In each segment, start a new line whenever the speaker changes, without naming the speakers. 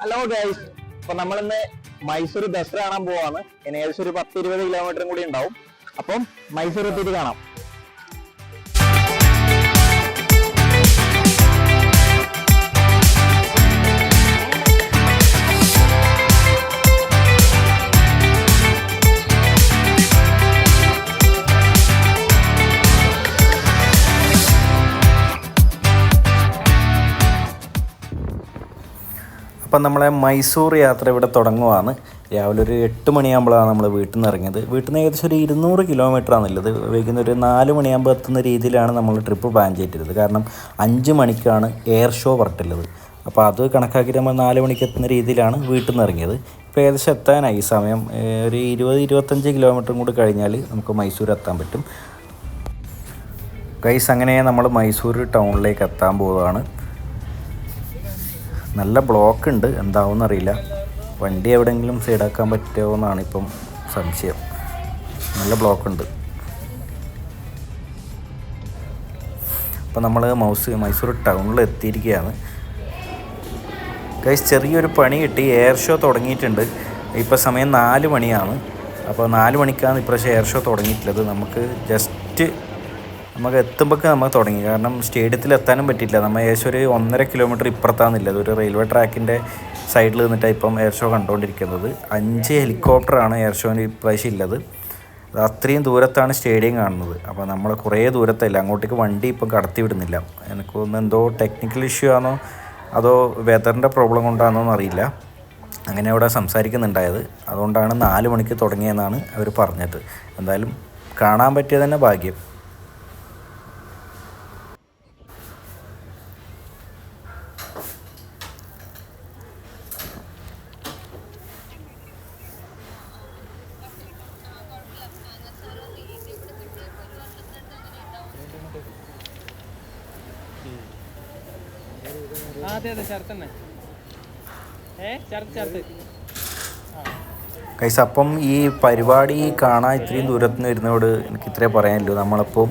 Hello guys അപ്പൊ നമ്മളിന്ന് മൈസൂർ ദസറ കാണാൻ പോവാണ്. ഇനി ഏകദേശം ഒരു പത്ത് ഇരുപത് കിലോമീറ്ററും കൂടി ഉണ്ടാവും. അപ്പം മൈസൂർ എത്തിയിട്ട് കാണാം.
അപ്പം നമ്മളെ മൈസൂർ യാത്ര ഇവിടെ തുടങ്ങുവാണ്. രാവിലെ ഒരു എട്ട് മണിയാകുമ്പോഴാണ് നമ്മൾ വീട്ടിൽ നിന്ന് ഇറങ്ങിയത്. വീട്ടിൽ നിന്ന് ഏകദേശം ഒരു ഇരുന്നൂറ് കിലോമീറ്റർ ആണുള്ളത് വൈകുന്നേരം ഒരു നാല് മണിയാകുമ്പോൾ എത്തുന്ന രീതിയിലാണ് നമ്മൾ ട്രിപ്പ് പ്ലാൻ ചെയ്തിരുന്നത്. കാരണം അഞ്ച് മണിക്കാണ് എയർ ഷോ പറഞ്ഞിട്ടുള്ളത്. അപ്പോൾ അത് കണക്കാക്കി നമ്മൾ നാല് മണിക്ക് എത്തുന്ന രീതിയിലാണ് വീട്ടിൽ നിന്ന് ഇറങ്ങിയത്. ഇപ്പോൾ ഏകദേശം എത്താനായി. സമയം ഒരു ഇരുപത് ഇരുപത്തഞ്ച് കിലോമീറ്ററും കൂടി കഴിഞ്ഞാൽ നമുക്ക് മൈസൂർ എത്താൻ പറ്റും. ഗൈസ് അങ്ങനെ നമ്മൾ മൈസൂർ ടൗണിലേക്ക് എത്താൻ പോവുകയാണ്. നല്ല ബ്ലോക്ക് ഉണ്ട് എന്താവും അറിയില്ല. വണ്ടി എവിടെയെങ്കിലും സൈഡാക്കാൻ പറ്റുമോ എന്നാണ് ഇപ്പം സംശയം. നല്ല ബ്ലോക്ക് ഉണ്ട് അപ്പോൾ നമ്മൾ മൗസ് മൈസൂർ ടൗണിൽ എത്തിയിരിക്കുകയാണ്. കൈസ് ചെറിയൊരു പണി കിട്ടി. എയർ ഷോ തുടങ്ങിയിട്ടുണ്ട്. ഇപ്പോൾ സമയം നാല് മണിയാണ്. അപ്പോൾ നാല് മണിക്കാണ് ഇപ്രാവശ്യം എയർ ഷോ തുടങ്ങിയിട്ടുള്ളത്. നമുക്ക് ജസ്റ്റ് നമുക്ക് എത്തുമ്പോഴേക്ക് നമ്മൾ തുടങ്ങി. കാരണം സ്റ്റേഡിയത്തിൽ എത്താനും പറ്റിയില്ല നമ്മൾ ഏകദേശം ഒരു ഒന്നര കിലോമീറ്റർ ഇപ്പുറത്താണെന്നില്ല ഒരു റെയിൽവേ ട്രാക്കിന്റെ സൈഡിൽ നിന്നിട്ടാണ് ഇപ്പം എയർ ഷോ കണ്ടുകൊണ്ടിരിക്കുന്നത് അഞ്ച് ഹെലികോപ്റ്ററാണ് എയർ ഷോന് ഇപ്രാവശ്യം അത് അത്രയും ദൂരത്താണ് സ്റ്റേഡിയം കാണുന്നത്. അപ്പോൾ നമ്മൾ കുറേ ദൂരത്തല്ല? അങ്ങോട്ടേക്ക് വണ്ടി ഇപ്പം കടത്തി വിടുന്നില്ല. എനിക്ക് തോന്നുന്നു എന്തോ ടെക്നിക്കൽ ഇഷ്യൂ ആണോ? അതോ വെതറിന്റെ പ്രോബ്ലം കൊണ്ടാണോ എന്നറിയില്ല. അങ്ങനെ അവിടെ സംസാരിക്കുന്നുണ്ടായത്. അതുകൊണ്ടാണ് നാല് മണിക്ക് തുടങ്ങിയെന്നാണ് അവർ പറഞ്ഞത്. എന്തായാലും കാണാൻ പറ്റിയത് തന്നെ ഭാഗ്യം.
ആ, അതെ അതെ ശരത്ത് തന്നെ ഏ ശരത്ത് ശരത്ത്
കൈസ് അപ്പം ഈ പരിപാടി കാണാൻ ഇത്രയും ദൂരത്ത് നിന്ന് വരുന്നതോട് എനിക്ക് ഇത്രേ പറയാനുള്ളൂ. നമ്മളിപ്പോൾ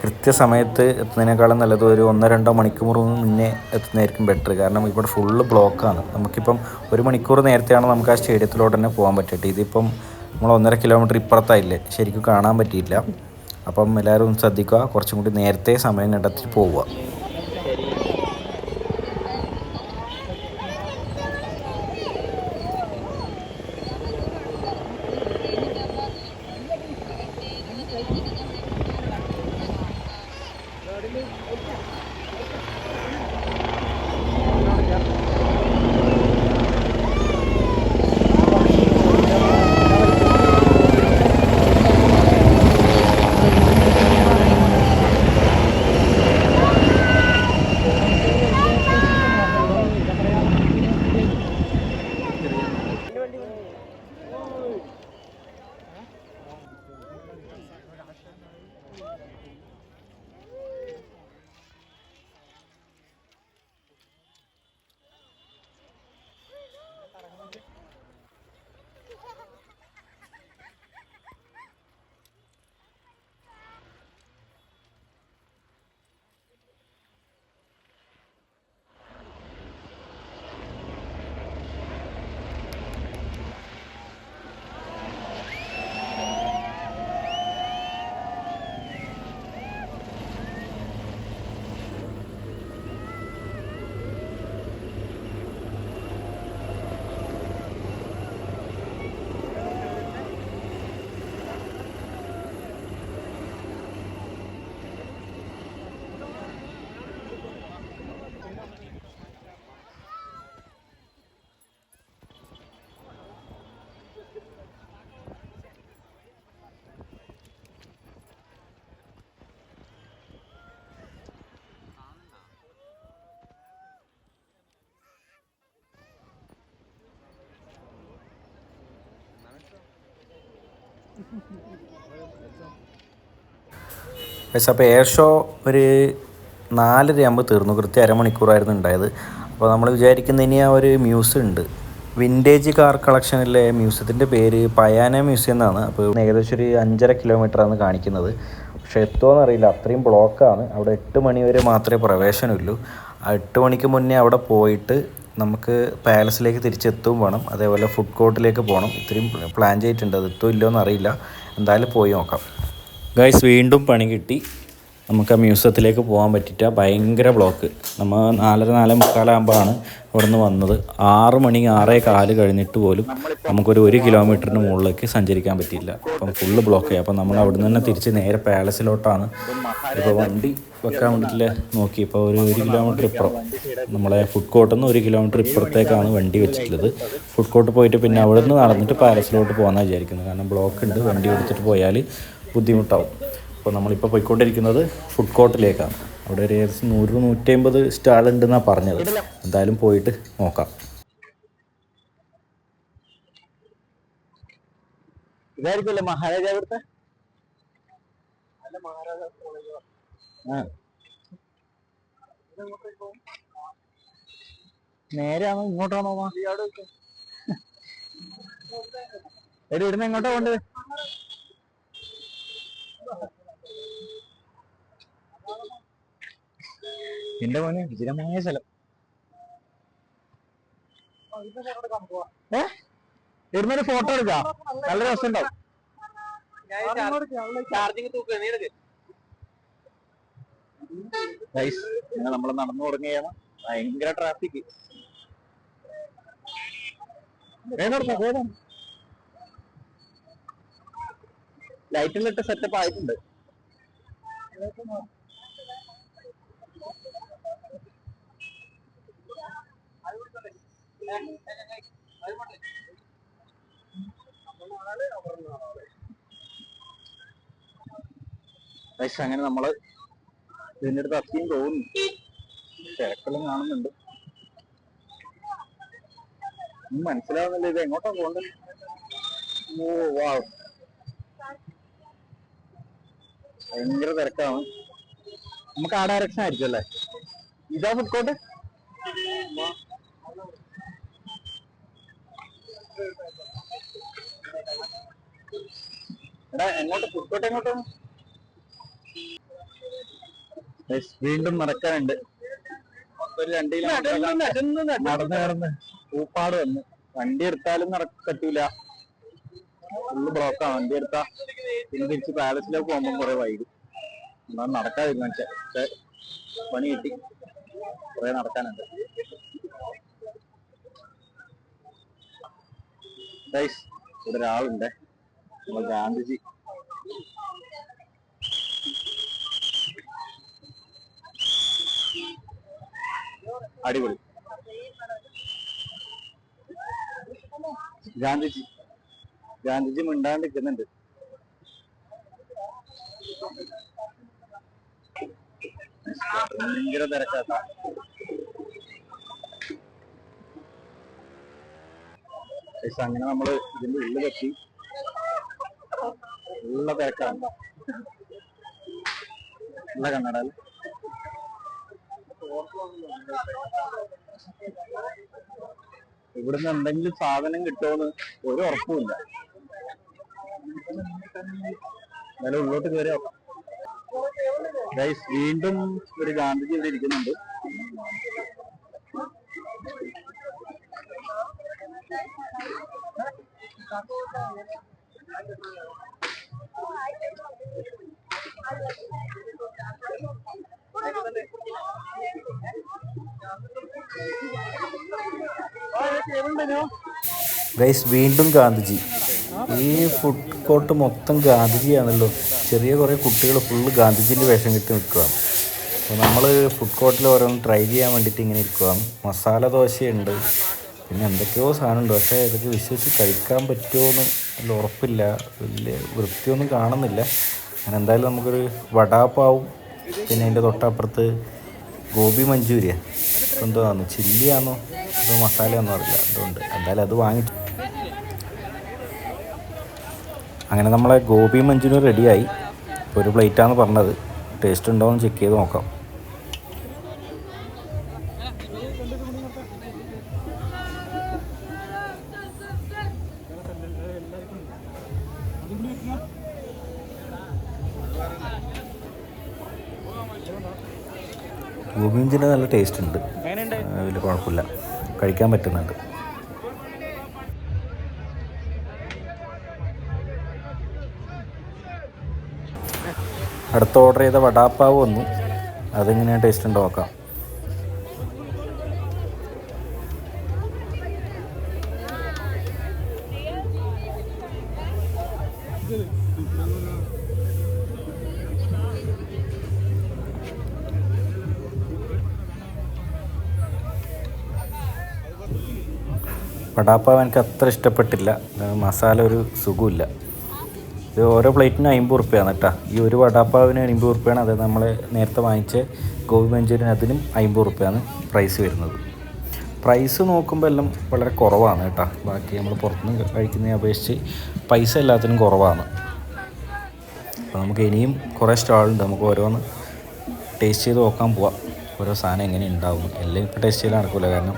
കൃത്യസമയത്ത് എത്തുന്നതിനേക്കാളും നല്ലത് ഒരു ഒന്നോ രണ്ടോ മണിക്കൂർ മുന്നേ എത്തുന്നതായിരിക്കും ബെറ്റർ കാരണം ഇവിടെ ഫുള്ള് ബ്ലോക്കാണ് നമുക്കിപ്പം ഒരു മണിക്കൂർ നേരത്തെയാണ് നമുക്ക് ആ സ്റ്റേഡിയത്തിലോട്ട് തന്നെ പോകാൻ പറ്റട്ടെ. ഇതിപ്പം നമ്മൾ ഒന്നര കിലോമീറ്റർ ഇപ്പുറത്തായില്ലേ. ശരിക്കും കാണാൻ പറ്റിയില്ല. അപ്പം എല്ലാവരും ശ്രദ്ധിക്കുക. കുറച്ചും കൂടി നേരത്തെ സമയം കണ്ടെത്തി പോവുക. പക്ഷേ അപ്പോൾ എയർ ഷോ ഒരു നാലരയാകുമ്പോൾ തീർന്നു. കൃത്യം അരമണിക്കൂറായിരുന്നു ഉണ്ടായത്. അപ്പോൾ നമ്മൾ വിചാരിക്കുന്ന ഇനി ആ ഒരു മ്യൂസിയം ഉണ്ട്. വിന്റേജ് കാർ കളക്ഷനിലെ മ്യൂസിയത്തിന്റെ പേര് പയാന മ്യൂസിയം എന്നാണ്. അപ്പോൾ ഏകദേശം ഒരു അഞ്ചര കിലോമീറ്ററാണ് കാണിക്കുന്നത്. പക്ഷേ എത്തുമോ അറിയില്ല. അത്രയും ബ്ലോക്കാണ് അവിടെ എട്ട് മണി വരെ മാത്രമേ പ്രവേശനമുള്ളൂ. ആ എട്ട് മണിക്ക് മുന്നേ അവിടെ പോയിട്ട് നമുക്ക് പാലസിലേക്ക് തിരിച്ചെത്തും വേണം. അതേപോലെ ഫുഡ് കോർട്ടിലേക്ക് പോകണം ഇത്രയും പ്ലാൻ ചെയ്തിട്ടുണ്ട്. അത് എത്തുമോ ഇല്ലയോ എന്നറിയില്ല എന്തായാലും പോയി നോക്കാം. ഗൈസ് വീണ്ടും പണി കിട്ടി. നമുക്ക് ആ മ്യൂസിയത്തിലേക്ക് പോകാൻ പറ്റിയിട്ട ഭയങ്കര ബ്ലോക്ക് നമ്മൾ നാലര നാല് മുക്കാലാകുമ്പോഴാണ് അവിടെ നിന്ന് വന്നത്. ആറ് മണി ആറേ കാൽ കഴിഞ്ഞിട്ട് പോലും നമുക്കൊരു ഒരു കിലോമീറ്ററിന് മുകളിലേക്ക് സഞ്ചരിക്കാൻ പറ്റിയില്ല. അപ്പം ഫുള്ള് ബ്ലോക്കായി അപ്പം നമ്മൾ അവിടെ നിന്ന് തന്നെ തിരിച്ച് നേരെ പാലസിലോട്ടാണ് ഇപ്പോൾ വണ്ടി വെക്കാൻ വേണ്ടിയിട്ട് നോക്കി ഇപ്പോൾ ഒരു ഒരു കിലോമീറ്റർ ഇപ്പുറം. നമ്മളെ ഫുഡ് കോർട്ടിൽ നിന്ന് ഒരു കിലോമീറ്റർ ഇപ്പുറത്തേക്കാണ് വണ്ടി വെച്ചിട്ടുള്ളത്. ഫുഡ് കോർട്ട് പോയിട്ട് പിന്നെ അവിടെ നിന്ന് നടന്നിട്ട് പാലസിലോട്ട് പോകാനാണ് വിചാരിക്കുന്നത്. കാരണം ബ്ലോക്ക് ഉണ്ട്. വണ്ടി എടുത്തിട്ട് പോയാൽ ബുദ്ധിമുട്ടാവും. അപ്പോൾ നമ്മളിപ്പോൾ പോയിക്കൊണ്ടിരിക്കുന്നത് ഫുഡ് കോർട്ടിലേക്കാണ് അവിടെ ഒരു ഏകദേശം നൂറ് നൂറ്റി അമ്പത് സ്റ്റാൾ ഉണ്ടെന്നാണ് പറഞ്ഞത്. എന്തായാലും പോയിട്ട് നോക്കാം.
ഇതായിരിക്കുമല്ലേ മഹാരാജ അല്ല ആ. നേരെയാണോ ഇങ്ങോട്ടാണോ? എടി ഇവിടുന്ന് എങ്ങോട്ടാ കൊണ്ട് എന്റെ മോനെ വിചിരമായ സ്ഥലം. ഏ ഇവിടുന്ന് ഫോട്ടോ എടുക്കാം. നല്ല രസമുണ്ടാവും.
ചാർജിങ് തൂക്കുക നീ എടുക്ക്.
ഗൈസ് ഞങ്ങൾ നമ്മൾ നടന്നു തുടങ്ങിയാണ് ഭയങ്കര ട്രാഫിക് ലൈറ്റിൽ ലൈറ്റിലിട്ട് സെറ്റപ്പ് ആയിട്ടുണ്ട്. അങ്ങനെ നമ്മൾ ഇതിന്റെ അടുത്ത് അത്തിയും തോന്നുന്നു. തിരക്കെല്ലാം കാണുന്നുണ്ട്. മനസ്സിലാവുന്നില്ല ഇത് എങ്ങോട്ടാ പോകണ്ടത്? ഓ വാ ഭയങ്കര തിരക്കാണ്. നമുക്ക് ആ ഡയറക്ഷൻ ആയിരിക്കും അല്ലേ? ഇതാ ഫുഡ് കോർട്ട് എടാ എങ്ങോട്ട്? ഫുഡ് കോർട്ട് എങ്ങോട്ടാണ് വീണ്ടും നടക്കാനുണ്ട്. ഒരു രണ്ട് കിലോമീറ്റർ നടന്ന് നടന്ന് പൂപ്പാട് വന്ന്. വണ്ടി എടുത്താലും നട പറ്റൂല. ഫുള്ള് ബ്ലോക്കാണ് വണ്ടി എടുത്താ പിന്നെ തിരിച്ച് പാലസിലേക്ക് പോകുമ്പോൾ കുറെ വൈകും. എന്നാ നടക്കാതി പക്ഷെ പണി കിട്ടി. കുറെ നടക്കാനുണ്ട്. ഗൈസ് ഇവിടെ ഒരാളുണ്ട്. നമ്മൾ ഗാന്ധിജി. അടിപൊളി. ഗാന്ധിജി. ഗാന്ധിജി മിണ്ടാണ്ട് നിൽക്കുന്നുണ്ട് ഭയങ്കര തിരക്കാത്ത അങ്ങനെ നമ്മൾ ഇതിന്റെ ഉള്ളിലെത്തി ഉള്ള തിരക്കാണ്. ഉള്ള കണ്ണട. ഇവിടുന്ന് എന്തെങ്കിലും സാധനം കിട്ടുമോന്ന് ഒരു ഉറപ്പുമില്ല എന്നാലും ഉള്ളോട്ട് കയറിയോ വീണ്ടും ഒരു ഗാന്ധിജി ഇവിടെ ഇരിക്കുന്നുണ്ട്.
ഗൈസ് വീണ്ടും ഗാന്ധിജി. ഈ ഫുഡ് കോർട്ട് മൊത്തം ഗാന്ധിജിയാണല്ലോ. ചെറിയ കുറേ കുട്ടികൾ ഫുള്ള് ഗാന്ധിജീന്റെ വേഷം കെട്ടി നിൽക്കുകയാണ് അപ്പോൾ നമ്മൾ ഫുഡ് കോർട്ടിൽ ഓരോന്ന് ട്രൈ ചെയ്യാൻ വേണ്ടിയിട്ട് ഇങ്ങനെ ഇരിക്കുകയാണ് മസാല ദോശയുണ്ട്. പിന്നെ എന്തൊക്കെയോ സാധനമുണ്ട്. പക്ഷേ ഇതൊക്കെ വിശ്വസിച്ച് കഴിക്കാൻ പറ്റുമോ എന്ന് വലിയ ഉറപ്പില്ല. വലിയ വൃത്തിയൊന്നും കാണുന്നില്ല. അങ്ങനെ എന്തായാലും നമുക്കൊരു വടാപ്പാവും പിന്നെ അതിന്റെ തൊട്ടപ്പുറത്ത് ഗോപി ഗോബി മഞ്ചൂരിയ ആണ് ചില്ലിയാണോ അതോ മസാലയാണോ അറിയില്ല. അതുകൊണ്ട് എന്തായാലും അത് വാങ്ങിച്ചു അങ്ങനെ നമ്മളെ ഗോപി മഞ്ചൂരിയൻ റെഡിയായി ഇപ്പോൾ ഒരു പ്ലേറ്റാണ് പറഞ്ഞത്. ടേസ്റ്റ് ഉണ്ടോ എന്ന് ചെക്ക് ചെയ്ത് നോക്കാം. മഞ്ചൂരിയൻ നല്ല ടേസ്റ്റ് ഉണ്ട്. വലിയ കുഴപ്പമില്ല. കഴിക്കാൻ പറ്റുന്നുണ്ട്. അടുത്ത ഓർഡർ ചെയ്ത വടാപ്പാവ് വന്നു. അതെങ്ങനെയാണ് ടേസ്റ്റ് ഉണ്ടോ നോക്കാം. വടാപ്പാവ് എനിക്ക് അത്ര ഇഷ്ടപ്പെട്ടില്ല. മസാല ഒരു സുഖമില്ല ഇത് ഓരോ പ്ലേറ്റിനും അമ്പത് റുപ്യാണ് കേട്ടോ. ഈ ഒരു വടാപ്പാവിന് അമ്പത് റുപ്യാണ്. അത് നമ്മൾ നേരത്തെ വാങ്ങിച്ച ഗോബി മഞ്ചൂരിയൻ അതിനും അമ്പത് റുപ്യാണ് പ്രൈസ് വരുന്നത്. പ്രൈസ് നോക്കുമ്പോൾ എല്ലാം വളരെ കുറവാണ് കേട്ടോ. ബാക്കി നമ്മൾ പുറത്തുനിന്ന് കഴിക്കുന്നതിനെ അപേക്ഷിച്ച് പൈസ എല്ലാത്തിനും കുറവാണ്. അപ്പോൾ നമുക്ക് ഇനിയും കുറേ സ്റ്റാളുണ്ട് നമുക്ക് ഓരോന്ന് ടേസ്റ്റ് ചെയ്ത് നോക്കാൻ പോവാം. ഓരോ സാധനം എങ്ങനെ ഉണ്ടാവും. എല്ലാം ഇപ്പോൾ ടേസ്റ്റ് ചെയ്ത് നടക്കില്ല കാരണം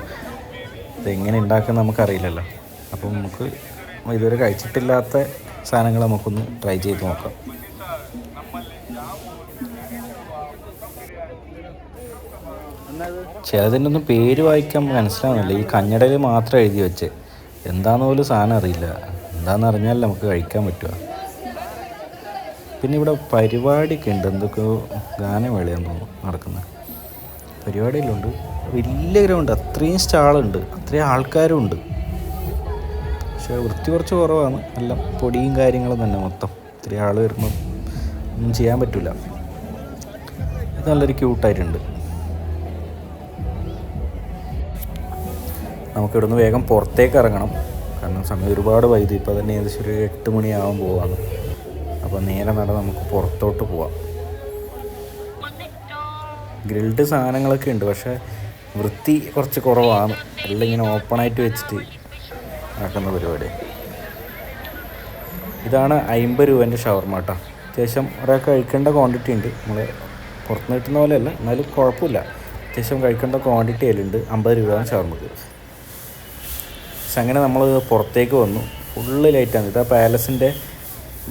ഇതെങ്ങനെ ഉണ്ടാക്കുന്ന നമുക്കറിയില്ലല്ലോ. അപ്പോൾ നമുക്ക് ഇതുവരെ കഴിച്ചിട്ടില്ലാത്ത സാധനങ്ങൾ നമുക്കൊന്ന് ട്രൈ ചെയ്ത് നോക്കാം. ചിലതിന്റെ ഒന്നും പേര് വായിക്കാൻ മനസ്സിലാവുന്നില്ല. ഈ കഞ്ഞടയിൽ മാത്രം എഴുതി വെച്ച്. എന്താന്ന് പോലും സാധനം അറിയില്ല. എന്താണെന്ന് അറിഞ്ഞാൽ നമുക്ക് കഴിക്കാൻ പറ്റുക പിന്നെ ഇവിടെ പരിപാടിയൊക്കെ ഉണ്ട്. എന്തൊക്കെയോ ഗാനമേളയാന്ന് തോന്നുന്നു നടക്കുന്നത്. പരിപാടിയെല്ലാം വലിയ ഗ്രൗണ്ട് അത്രയും സ്റ്റാളുണ്ട് അത്രയും ആൾക്കാരും ഉണ്ട് പക്ഷേ വൃത്തി കുറച്ച് കുറവാണ്. എല്ലാം പൊടിയും കാര്യങ്ങളും തന്നെ മൊത്തം. ഇത്രയും ആൾ വരുമ്പോൾ ഒന്നും ചെയ്യാൻ പറ്റില്ല ഇത് നല്ലൊരു ക്യൂട്ടായിട്ടുണ്ട്. നമുക്കിവിടുന്ന് വേഗം പുറത്തേക്ക് ഇറങ്ങണം. കാരണം സമയം ഒരുപാട് വൈദ്യുതി ഇപ്പോൾ തന്നെ ഏകദേശം ഒരു എട്ട് മണിയാവാൻ പോവാണ്. അപ്പോൾ നേരെ നട നമുക്ക് പുറത്തോട്ട് പോവാം. ഗ്രിൽഡ് സാധനങ്ങളൊക്കെ ഉണ്ട് പക്ഷേ വൃത്തി കുറച്ച് കുറവാണ്. എല്ലാം ഇങ്ങനെ ഓപ്പണായിട്ട് വെച്ചിട്ട് നടക്കുന്ന പരിപാടി. ഇതാണ് അമ്പത് രൂപേന്റെ ഷവർമ കേട്ടോ. അത്യാവശ്യം ഒരാൾ കഴിക്കേണ്ട ക്വാണ്ടിറ്റി ഉണ്ട്. നമ്മൾ പുറത്തുനിന്ന് കിട്ടുന്ന പോലെയല്ല എന്നാലും കുഴപ്പമില്ല. അത്യാവശ്യം കഴിക്കേണ്ട ക്വാണ്ടിറ്റി അതിലുണ്ട് അമ്പത് രൂപ ഷവർമക്ക്. പക്ഷെ അങ്ങനെ നമ്മൾ പുറത്തേക്ക് വന്നു. ഫുള്ള് ലൈറ്റാണ് ഇത് പാലസിന്റെ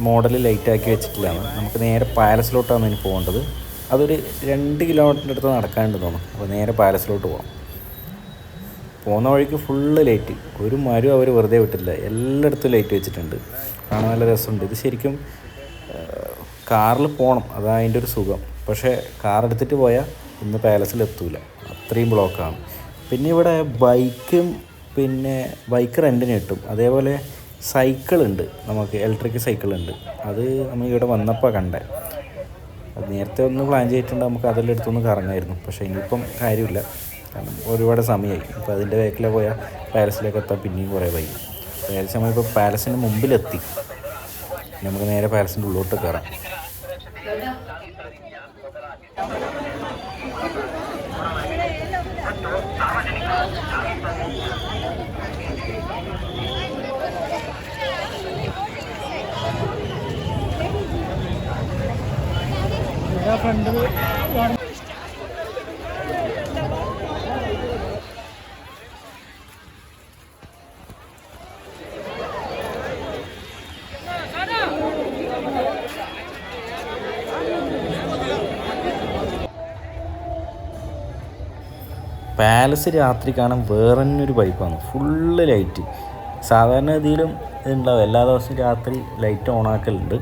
മോഡൽ ലൈറ്റാക്കി വെച്ചിട്ടില്ലാണ് നമുക്ക് നേരെ പാലസിലോട്ടാണ് ഇനി പോകേണ്ടത്. അതൊരു രണ്ട് കിലോമീറ്ററിന്റെ അടുത്ത് നടക്കാനുണ്ട് തോന്നുന്നു. അപ്പോൾ നേരെ പാലസിലോട്ട് പോകാം പോകുന്ന വഴിക്ക് ഫുള്ള് ലൈറ്റ് ഒരു മരം അവർ വെറുതെ വിട്ടില്ല എല്ലായിടത്തും ലൈറ്റ് വെച്ചിട്ടുണ്ട്. കാണാൻ നല്ല രസമുണ്ട്. ഇത് ശരിക്കും കാറിൽ പോകണം അതാണ് അതിന്റെ ഒരു സുഖം. പക്ഷേ കാർ എടുത്തിട്ട് പോയാൽ ഇന്ന് പാലസിൽ എത്തൂല. അത്രയും ബ്ലോക്കാണ് പിന്നെ ഇവിടെ ബൈക്കും പിന്നെ ബൈക്ക് റെന്റിന് കിട്ടും. അതേപോലെ സൈക്കിളുണ്ട്. നമുക്ക് ഇലക്ട്രിക് സൈക്കിളുണ്ട് അത് നമ്മൾ ഇവിടെ വന്നപ്പോൾ കണ്ടേ. അത് നേരത്തെ ഒന്ന് പ്ലാൻ ചെയ്തിട്ടുണ്ട്. നമുക്ക് അതെല്ലാം എടുത്തൊന്ന് കറങ്ങായിരുന്നു. പക്ഷേ ഇനിയിപ്പം കാര്യമില്ല. കാരണം ഒരുപാട് സമയമായി. ഇപ്പോൾ അതിന്റെ വേക്കിലെ പോയാൽ പാലസിലേക്ക് എത്താൻ പിന്നെയും കുറേ വൈകി. പാലസ് നമ്മളിപ്പോൾ പാലസിന്റെ മുമ്പിലെത്തി. നമുക്ക് നേരെ പാലസിന്റെ ഉള്ളോട്ട് കയറാം പാലസ് രാത്രി കാണാൻ വേറെ തന്നെ ഒരു വൈബാണ് ഫുള്ള് ലൈറ്റ് സാധാരണ ഗതിയിലും ഇതുണ്ടാവും. എല്ലാ ദിവസവും രാത്രി ലൈറ്റ് ഓൺ ആക്കലുണ്ട്.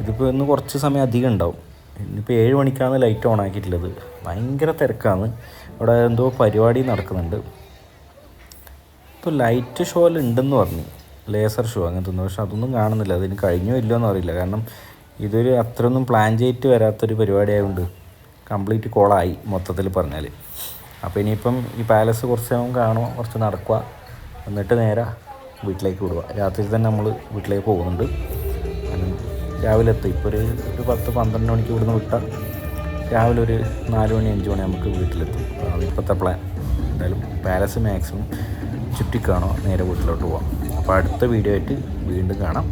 ഇതിപ്പോൾ ഇന്ന് കുറച്ച് സമയം അധികം ഉണ്ടാവും. ഇന്നിപ്പോൾ ഏഴ് മണിക്കാണ് ലൈറ്റ് ഓൺ ആക്കിയിട്ടുള്ളത്. ഭയങ്കര തിരക്കാണ്. ഇവിടെ എന്തോ പരിപാടി നടക്കുന്നുണ്ട്. ഇപ്പോൾ ലൈറ്റ് ഷോയിൽ ഉണ്ടെന്ന് പറഞ്ഞു. ലേസർ ഷോ അങ്ങനത്തെ ഒന്നും. പക്ഷെ അതൊന്നും കാണുന്നില്ല. അതിന് കഴിഞ്ഞോ ഇല്ലോ എന്ന് അറിയില്ല. കാരണം ഇതൊരു അത്രയൊന്നും പ്ലാൻ ചെയ്തിട്ട് വരാത്തൊരു പരിപാടി ആയതുകൊണ്ട് കംപ്ലീറ്റ് കോളായി മൊത്തത്തിൽ പറഞ്ഞാൽ അപ്പോൾ ഇനിയിപ്പം ഈ പാലസ് കുറച്ച് നേരം കാണുക കുറച്ച് നടക്കുക. എന്നിട്ട് നേരെ വീട്ടിലേക്ക് വിടുക. രാത്രി തന്നെ നമ്മൾ വീട്ടിലേക്ക് പോകുന്നുണ്ട്. രാവിലെ എത്തും. ഇപ്പോൾ ഒരു ഒരു പത്ത് പന്ത്രണ്ട് മണിക്ക് ഇവിടുന്ന് വിട്ടാൽ രാവിലെ ഒരു നാല് മണി അഞ്ച് മണി നമുക്ക് വീട്ടിലെത്തും. അതാണ് ഇപ്പോഴത്തെ പ്ലാൻ എന്തായാലും പാലസ് മാക്സിമം ചുറ്റിക്കാണോ നേരെ വീട്ടിലോട്ട് പോവാം. അപ്പോൾ അടുത്ത വീഡിയോ ആയിട്ട് വീണ്ടും കാണാം.